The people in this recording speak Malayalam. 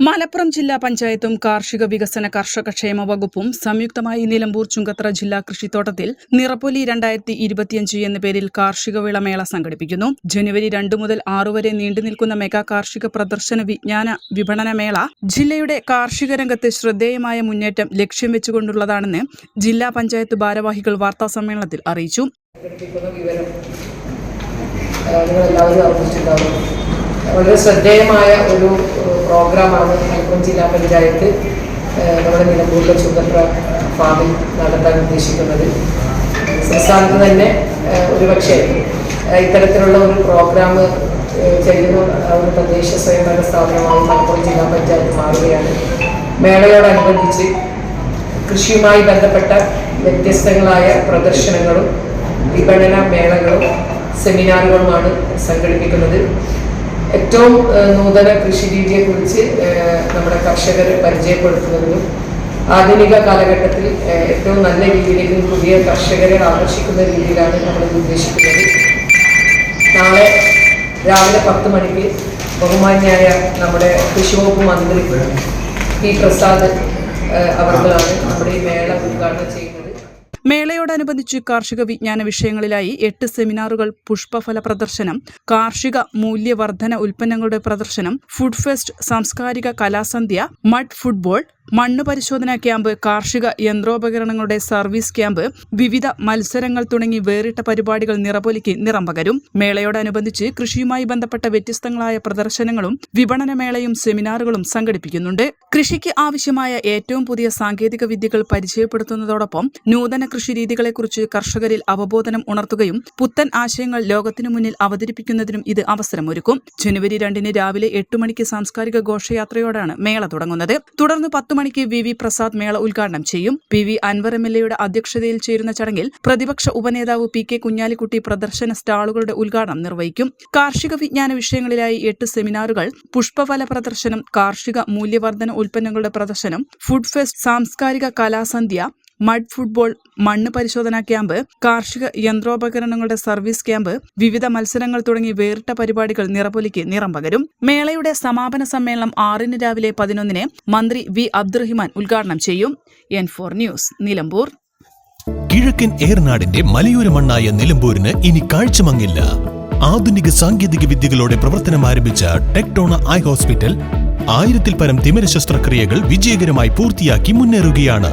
Malappuram ജില്ലാ പഞ്ചായത്തും കാർഷിക വികസന കർഷക ക്ഷേമ വകുപ്പും സംയുക്തമായി നിലമ്പൂർ ചുങ്കത്ര ജില്ലാ കൃഷിത്തോട്ടത്തിൽ നിറപ്പൊലി രണ്ടായിരത്തി ഇരുപത്തിയഞ്ച് എന്ന പേരിൽ കാർഷിക വിളമേള സംഘടിപ്പിക്കുന്നു. ജനുവരി രണ്ട് മുതൽ ആറു വരെ നീണ്ടുനിൽക്കുന്ന മെഗാ കാർഷിക പ്രദർശന വിജ്ഞാന വിപണന മേള ജില്ലയുടെ കാർഷിക രംഗത്ത് ശ്രദ്ധേയമായ മുന്നേറ്റം ലക്ഷ്യം വെച്ചുകൊണ്ടുള്ളതാണെന്ന് ജില്ലാ പഞ്ചായത്ത് ഭാരവാഹികൾ വാർത്താ സമ്മേളനത്തിൽ അറിയിച്ചു വളരെ ശ്രദ്ധേയമായ ഒരു പ്രോഗ്രാമാണ് മലപ്പുറം ജില്ലാ പഞ്ചായത്ത് നമ്മുടെ നിലമ്പൂരിലെ ചുങ്കത്ര ഫാമിൽ നടത്താൻ ഉദ്ദേശിക്കുന്നത്. സംസ്ഥാനത്ത് തന്നെ ഒരുപക്ഷെ ഇത്തരത്തിലുള്ള ഒരു പ്രോഗ്രാം ചെയ്യുന്ന ഒരു തദ്ദേശ സ്വയംഭരണ സ്ഥാപനമായി മലപ്പുറം ജില്ലാ പഞ്ചായത്ത് മാറുകയാണ്. മേളയോടനുബന്ധിച്ച് കൃഷിയുമായി ബന്ധപ്പെട്ട വ്യത്യസ്തങ്ങളായ പ്രദർശനങ്ങളും വിപണന മേളകളും സെമിനാറുകളുമാണ് സംഘടിപ്പിക്കുന്നത്. ഏറ്റവും നൂതന കൃഷി രീതിയെക്കുറിച്ച് കുറിച്ച് നമ്മുടെ കർഷകരെ പരിചയപ്പെടുത്തുന്നതിനും ആധുനിക കാലഘട്ടത്തിൽ ഏറ്റവും നല്ല രീതിയിലേക്ക് പുതിയ കർഷകരെ ആകർഷിക്കുന്ന രീതിയിലാണ് നമ്മൾ ഉദ്ദേശിക്കുന്നത്. നാളെ രാവിലെ പത്ത് മണിക്ക് ബഹുമാന്യായ നമ്മുടെ കൃഷി വകുപ്പ് മന്ത്രി പി പ്രസാദ് അവർക്കാണ് നമ്മുടെ ഈ മേള ഉദ്ഘാടനം ചെയ്യുന്നത്. മേളയോടനുബന്ധിച്ച് കാർഷിക വിജ്ഞാന വിഷയങ്ങളിലായി എട്ട് സെമിനാറുകൾ പുഷ്പഫല പ്രദർശനം കാർഷിക മൂല്യവർദ്ധന ഉൽപ്പന്നങ്ങളുടെ പ്രദർശനം ഫുഡ് ഫെസ്റ്റ് സാംസ്കാരിക കലാസന്ധ്യ മഡ് ഫുട്ബോൾ മണ്ണ് പരിശോധനാ ക്യാമ്പ് കാർഷിക യന്ത്രോപകരണങ്ങളുടെ സർവീസ് ക്യാമ്പ് വിവിധ മത്സരങ്ങൾ തുടങ്ങി വേറിട്ട പരിപാടികൾ നിറപൊലിക്ക് നിറം പകരും. മേളയോടനുബന്ധിച്ച് കൃഷിയുമായി ബന്ധപ്പെട്ട വ്യത്യസ്തങ്ങളായ പ്രദർശനങ്ങളും വിപണന മേളയും സെമിനാറുകളും സംഘടിപ്പിക്കുന്നുണ്ട്. കൃഷിക്ക് ആവശ്യമായ ഏറ്റവും പുതിയ സാങ്കേതിക വിദ്യകൾ പരിചയപ്പെടുത്തുന്നതോടൊപ്പം നൂതന കൃഷിരീതികളെക്കുറിച്ച് കർഷകരിൽ അവബോധനം ഉണർത്തുകയും പുത്തൻ ആശയങ്ങൾ ലോകത്തിനു മുന്നിൽ അവതരിപ്പിക്കുന്നതിനും ഇത് അവസരമൊരുക്കും. ജനുവരി രണ്ടിന് രാവിലെ എട്ട് മണിക്ക് സാംസ്കാരിക ഘോഷയാത്രയോടാണ് മേള തുടങ്ങുന്നത്. തുടർന്ന് പത്ത് മണിക്ക് വി വി പ്രസാദ് മേള ഉദ്ഘാടനം ചെയ്യും. P V Anvar M L എയുടെ അധ്യക്ഷതയിൽ ചേരുന്ന ചടങ്ങിൽ പ്രതിപക്ഷ ഉപനേതാവ് പി കെ കുഞ്ഞാലിക്കുട്ടി പ്രദർശന സ്റ്റാളുകളുടെ ഉദ്ഘാടനം നിർവഹിക്കും. കാർഷിക വിജ്ഞാന വിഷയങ്ങളിലായി എട്ട് സെമിനാറുകൾ പുഷ്പഫല പ്രദർശനം കാർഷിക മൂല്യവർദ്ധന ഉൽപ്പന്നങ്ങളുടെ പ്രദർശനം ഫുഡ് ഫെസ്റ്റ് സാംസ്കാരിക കലാസന്ധ്യ മഡ് ഫുട്ബോൾ മണ്ണ് പരിശോധനാ ക്യാമ്പ് കാർഷിക യന്ത്രോപകരണങ്ങളുടെ സർവീസ് ക്യാമ്പ് വിവിധ മത്സരങ്ങൾ തുടങ്ങി വേറിട്ട പരിപാടികൾ നിറപൊലിക്ക് നിറം പകരും. മേളയുടെ സമാപന സമ്മേളനം ആറിന് രാവിലെ പതിനൊന്നിന് മന്ത്രി വി അബ്ദുറഹിമാൻ ഉദ്ഘാടനം ചെയ്യും. N four news Nilambur. കിഴക്കൻ ഏർനാടിന്റെ മലയോര മണ്ണായ നിലമ്പൂരിന് ഇനി കാഴ്ചമങ്ങില്ല. ആധുനിക സാങ്കേതിക വിദ്യകളോടെ പ്രവർത്തനം ആരംഭിച്ച ടെക്ടോണ ഐ ഹോസ്പിറ്റൽ ആയിരത്തിൽ പരം തിമിര ശസ്ത്രക്രിയകൾ വിജയകരമായി പൂർത്തിയാക്കി മുന്നേറുകയാണ്.